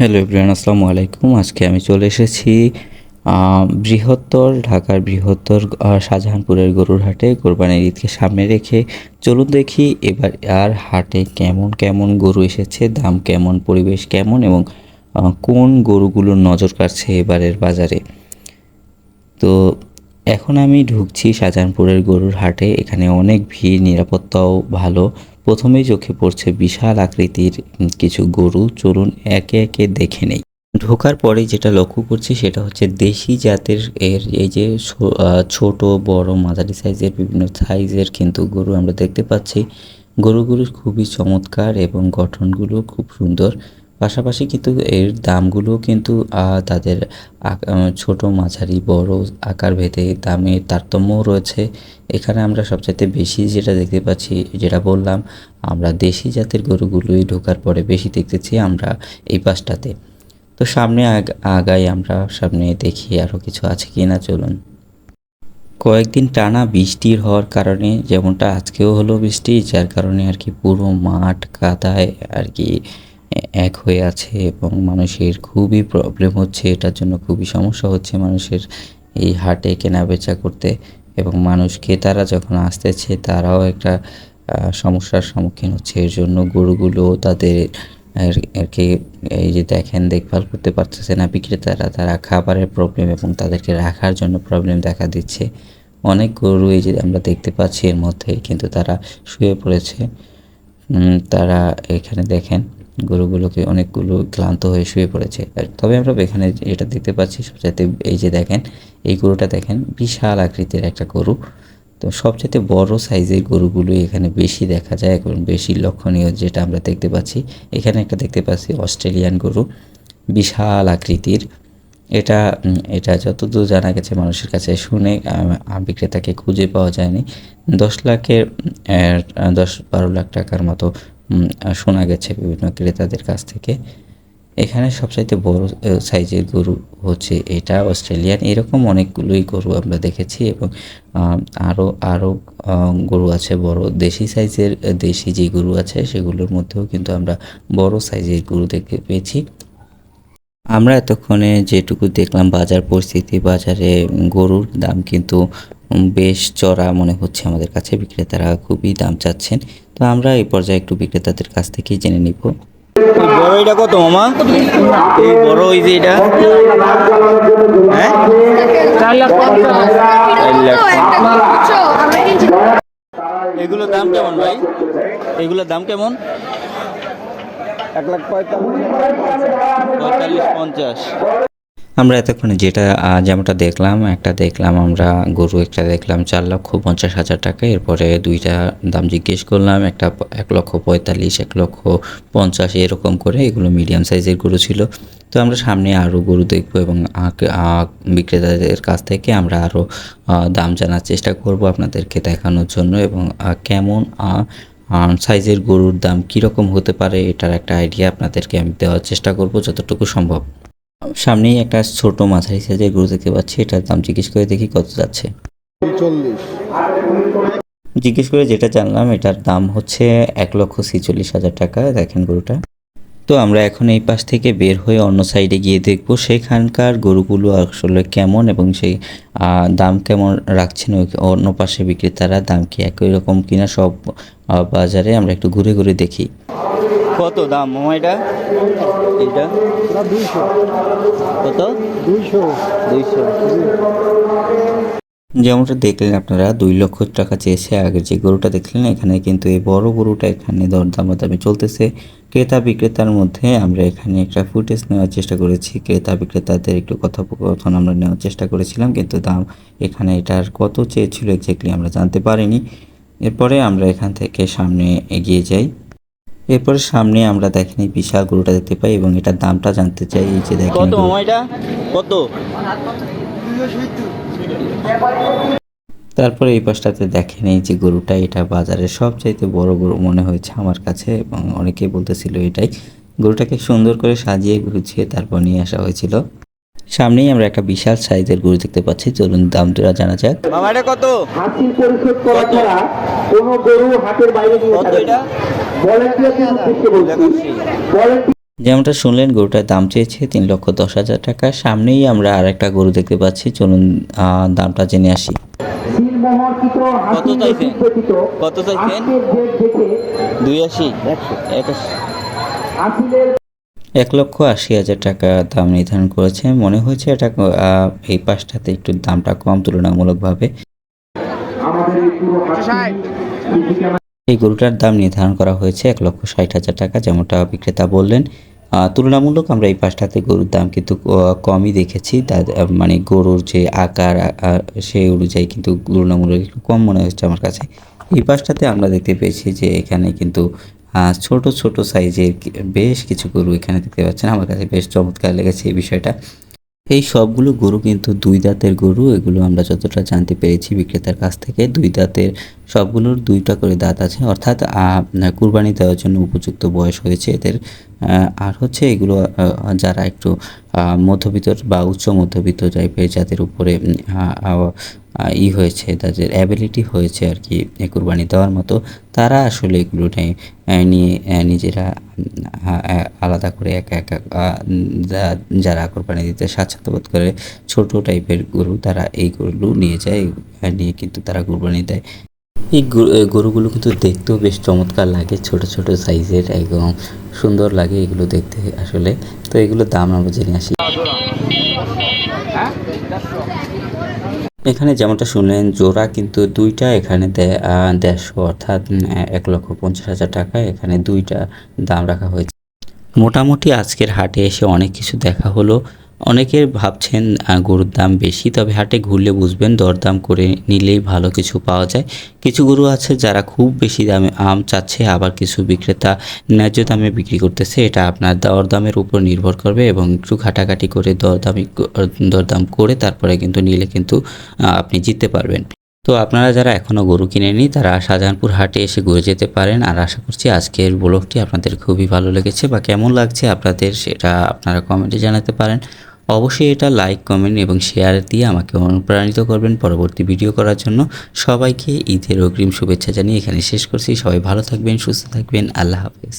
Hello Ibrahim আসসালামু আলাইকুম। আজকে আমি চলে এসেছি বৃহত্তর ঢাকার বৃহত্তর শাহজাহানপুরের গরুর হাটে। কোরবানির ঈদকে সামনে রেখে চলুন দেখি এবার আর হাটে কেমন কেমন গরু এসেছে, দাম কেমন, পরিবেশ কেমন এবং কোন গরুগুলোর নজর কাটছে এবারের বাজারে। তো এখন আমি ঢুকছি শাহজাহানপুরের গরুর হাটে। এখানে অনেক ভিড়, নিরাপত্তাও ভালো। প্রথমেই চোখে পড়ছে বিশাল আকৃতির কিছু গরু। চলুন একে একে দেখে নেই। ঢোকার পরে যেটা লক্ষ্য করছি সেটা হচ্ছে দেশি জাতের এর এই যে ছোট, বড়, মাঝারি সাইজের, বিভিন্ন সাইজের কিন্তু গরু আমরা দেখতে পাচ্ছি। গরুগুলো খুবই চমৎকার এবং গঠনগুলো খুব সুন্দর। পাশাপাশি কিন্তু এর দামগুলো কিন্তু তাদের ছোট, মাঝারি, বড় আকার ভেদে দামের তারতম্যও রয়েছে। এখানে আমরা সবচাইতে বেশি যেটা দেখতে পাচ্ছি, যেটা বললাম, আমরা দেশি জাতের গরুগুলোই ঢোকার পরে বেশি দেখতেছি আমরা এই পাশটাতে। তো সামনে আগ- আগাই আমরা, সামনে দেখি আরও কিছু আছে কি না চলুন। কয়েকদিন টানা বৃষ্টির হওয়ার কারণে যেমনটা আজকেও হলো বৃষ্টি, যার কারণে আর কি পুরো মাঠ কাদায় আর কি এক হয়ে আছে এবং মানুষের খুবই প্রবলেম হচ্ছে, এটার জন্য খুবই সমস্যা হচ্ছে মানুষের এই হাটে কেনা বেচা করতে এবং মানুষ ক্রেতারা যখন আসতেছে তারাও একটা সমস্যার সম্মুখীন হচ্ছে। এর জন্য গরুগুলো তাদের কি এই যে দেখেন, দেখভাল করতে পারতেছে না বিক্রেতারা। তারা খাবারের প্রবলেম এবং তাদেরকে রাখার জন্য প্রবলেম দেখা দিচ্ছে। অনেক গরু এই যে আমরা দেখতে পাচ্ছি এর মধ্যে কিন্তু তারা শুয়ে পড়েছে। তারা এখানে দেখেন গরুগুলোকে অনেকগুলো ক্লান্ত হয়ে শুয়ে পড়েছে। তবে আমরা এখানে যেটা দেখতে পাচ্ছি, সবচাইতে এই যে দেখেন, এই গরুটা দেখেন, বিশাল আকৃতির একটা গরু। তো সবচেয়ে বড় সাইজের গরুগুলো এখানে বেশি দেখা যায় এবং বেশি লক্ষণীয় যেটা আমরা দেখতে পাচ্ছি। এখানে একটা দেখতে পাচ্ছি অস্ট্রেলিয়ান গরু, বিশাল আকৃতির। এটা এটা যতদূর জানা গেছে মানুষের কাছে শুনে বিক্রেতাকে খুঁজে পাওয়া যায়নি। দশ লাখের দশ বারো লাখ টাকার মতো শোনা গেছে বিভিন্ন ক্রেতাদের কাছ থেকে। এখানে সবচাইতে বড় সাইজের গরু হচ্ছে এটা অস্ট্রেলিয়ান। এরকম অনেকগুলোই গরু আমরা দেখেছি এবং আরও আরও গরু আছে বড়। দেশি সাইজের দেশি যে গরু আছে সেগুলোর মধ্যেও কিন্তু আমরা বড় সাইজের গরু দেখতে পেয়েছি। আমরা এতক্ষণে যেটুকু দেখলাম বাজার পরিস্থিতি, বাজারে গরুর দাম কিন্তু বেশ চড়া মনে হচ্ছে আমাদের কাছে। বিক্রেতারা খুবই দাম চাচ্ছেন। তো আমরা এই পর্যায়ে একটু বিক্রেতাদের কাছ থেকেই জেনে নিব। বড় এটা কত, মামা? এই বড় ওই যে এটা? হ্যাঁ? এগুলোর দাম কেমন ভাই? এগুলোর দাম কেমন? এক লাখ পঁয়তাল্লিশ পঞ্চাশ। আমরা এতক্ষণে যেটা যেমনটা দেখলাম, একটা দেখলাম আমরা গরু, একটা দেখলাম চার লক্ষ পঞ্চাশ হাজার টাকা। এরপরে দুইটা দাম জিজ্ঞেস করলাম, একটা এক লক্ষ পঁয়তাল্লিশ, এক লক্ষ পঞ্চাশ, এরকম করে এগুলো মিডিয়াম সাইজের গরু ছিল। তো আমরা সামনে আরও গরু দেখব এবং বিক্রেতাদের কাছ থেকে আমরা আরও দাম জানার চেষ্টা করব আপনাদেরকে দেখানোর জন্য এবং কেমন সাইজের গরুর দাম কীরকম হতে পারে এটার একটা আইডিয়া আপনাদেরকে আমি দেওয়ার চেষ্টা করব যতটুকু সম্ভব। সামনেই একটা ছোট মাঝারি সাইজের গরু দেখতে পাচ্ছি এটার দাম জিজ্ঞেস করে দেখি কত যাচ্ছে। জিজ্ঞেস করে যেটা জানলাম এটার দাম হচ্ছে এক লক্ষ ছিচল্লিশ হাজার টাকা দেখেন গরুটা। তো আমরা এখন এই পাশ থেকে বের হয়ে অন্য সাইডে গিয়ে দেখব সেখানকার গরুগুলো আসলে কেমন এবং সেই দাম কেমন রাখছেন ওই অন্য পাশে বিক্রেতারা দাম কি একই রকম কিনা সব বাজারে আমরা একটু ঘুরে ঘুরে দেখি। কত দাম এটা? এটা দুইশো। কত? দুইশো। দুইশো। যেমনটা দেখলেন আপনারা দুই লক্ষ টাকা চেয়েছে। আগের যে গরুটা দেখলেন এখানে কিন্তু এই বড় গরুটা এখানে দরদামাদামি চলতেছে। ক্রেতা বিক্রেতার মধ্যে আমরা এখানে একটা ফুটেজ নেওয়ার চেষ্টা করেছি। ক্রেতা বিক্রেতাদের একটু কথোপকথন আমরা নেওয়ার চেষ্টা করেছিলাম কিন্তু দাম এখানে এটার কত চেয়েছিল এক্স্যাক্টলি আমরা জানতে পারিনি। এরপরে আমরা এখান থেকে সামনে এগিয়ে যাই। এরপরে সামনে আমরা দেখেন এই বিশাল গরুটা দেখতে পাই এবং এটার দামটা জানতে চাই। এই যে দেখেন কত এটা কত? তারপরে এই পাশটাতে দেখেন এই যে গরুটা এটা বাজারের সবচাইতে বড় গরু মনে হয়েছে আমার কাছে এবং অনেকেই বলতেছিল এটাই। গরুটাকে সুন্দর করে সাজিয়ে গুছিয়ে তারপর নিয়ে আসা হয়েছিল। সামনেই আমরা একটা বিশাল সাইজের গরু দেখতে পাচ্ছি। চলুন দাম দুরা জানা যাক। মামা এটা কত? হাসিল পরিশোধ করা ছাড়া কোনো গরু হাটের বাইরে নিয়ে কত যাবে এটা? যেমনটা শুনলেন গরুটার দাম চেয়েছে তিন লক্ষ দশ হাজার টাকা। সামনেই আমরা আর একটা গরু দেখতে পাচ্ছি। চলুন আহ, দামটা জেনে আসি। চাইছেন? কত চাইছেন? দুই আশি এক লক্ষ আশি হাজার টাকা দাম নির্ধারণ করেছে। মনে হয়েছে এটা এই পাশটাতে একটু দামটা কম তুলনামূলকভাবে। আমাদের এই পুরো হাসিল এই গরুটার দাম নির্ধারণ করা হয়েছে এক লক্ষ ষাট হাজার টাকা, যেমনটা বিক্রেতা বললেন। তুলনামূলক আমরা এই পাশটাতে গরুর দাম কিন্তু কমই দেখেছি। মানে গরুর যে আকার সেই অনুযায়ী কিন্তু তুলনামূলক একটু কম মনে হচ্ছে আমার কাছে। এই পাশটাতে আমরা দেখতে পেয়েছি যে এখানে কিন্তু ছোট ছোট সাইজের বেশ কিছু গরু এখানে দেখতে পাচ্ছেন। আমার কাছে বেশ চমৎকার লেগেছে এই বিষয়টা। এই সবগুলো গরু কিন্তু দুই দাঁতের গরু, এগুলো আমরা যতটা জানতে পেরেছি বিক্রেতার কাছ থেকে, দুই দাঁতের সবগুলোর দুইটা করে দাঁত আছে। অর্থাৎ কুরবানি দেওয়ার জন্য উপযুক্ত বয়স হয়েছে এদের। আর হচ্ছে এগুলো যারা একটু মধ্যবিত্ত বা উচ্চ মধ্যবিত্ত টাইপের যাদের উপরে ই হয়েছে, তাদের অ্যাবিলিটি হয়েছে আর কি কুরবানি দেওয়ার মতো। তারা আসলে এগুলো নিয়ে নিজেরা আলাদা করে একা একা যারা কোরবানি দিতে স্বাচ্ছন্দ্য বোধ করে, ছোট টাইপের গরু তারা এই গরুগুলো নিয়ে যায় নিয়ে কিন্তু তারা কোরবানি দেয়। এই গরু- গরুগুলো কিন্তু দেখতেও বেশ চমৎকার লাগে, ছোট ছোট সাইজের একদম সুন্দর লাগে এগুলো দেখতে আসলে। তো এগুলোর দাম আমরা জেনে আসি। এখানে যেমনটা শুনলেন, জোড়া কিন্তু দুইটা এখানে দেড়শো অর্থাৎ এক লক্ষ পঞ্চাশ হাজার টাকা। এখানে দুইটা দাম রাখা হয়েছে। মোটামুটি আজকের হাটে এসে অনেক কিছু দেখা হলো। অনেকের ভাবছেন গরুর দাম বেশি, তবে হাটে ঘুরলে বুঝবেন দরদাম করে নিলেই ভালো কিছু পাওয়া যায়। কিছু গরু আছে যারা খুব বেশি দামে আম চাচ্ছে, আবার কিছু বিক্রেতা ন্যায্য দামে বিক্রি করতেছে। এটা আপনার দরদামের উপর নির্ভর করবে এবং একটু ঘাটাঘাটি করে দরদামি দরদাম করে তারপরে কিন্তু নিলে কিন্তু আপনি জিততে পারবেন। তো আপনারা যারা এখনও গরু কিনেনি তারা শাহজাহানপুর হাটে এসে ঘুরে যেতে পারেন। আর আশা করছি আজকের ব্লগটি আপনাদের খুবই ভালো লেগেছে বা কেমন লাগছে আপনাদের, সেটা আপনারা কমেন্টে জানাতে পারেন। অবশ্যই এটা লাইক কমেন্ট এবং শেয়ার দিয়ে আমাকে অনুপ্রাণিত করবেন পরবর্তী ভিডিও করার জন্য। সবাইকে ঈদের অগ্রিম শুভেচ্ছা জানিয়ে এখানে শেষ করছি। সবাই ভালো থাকবেন, সুস্থ থাকবেন। আল্লাহ হাফেজ।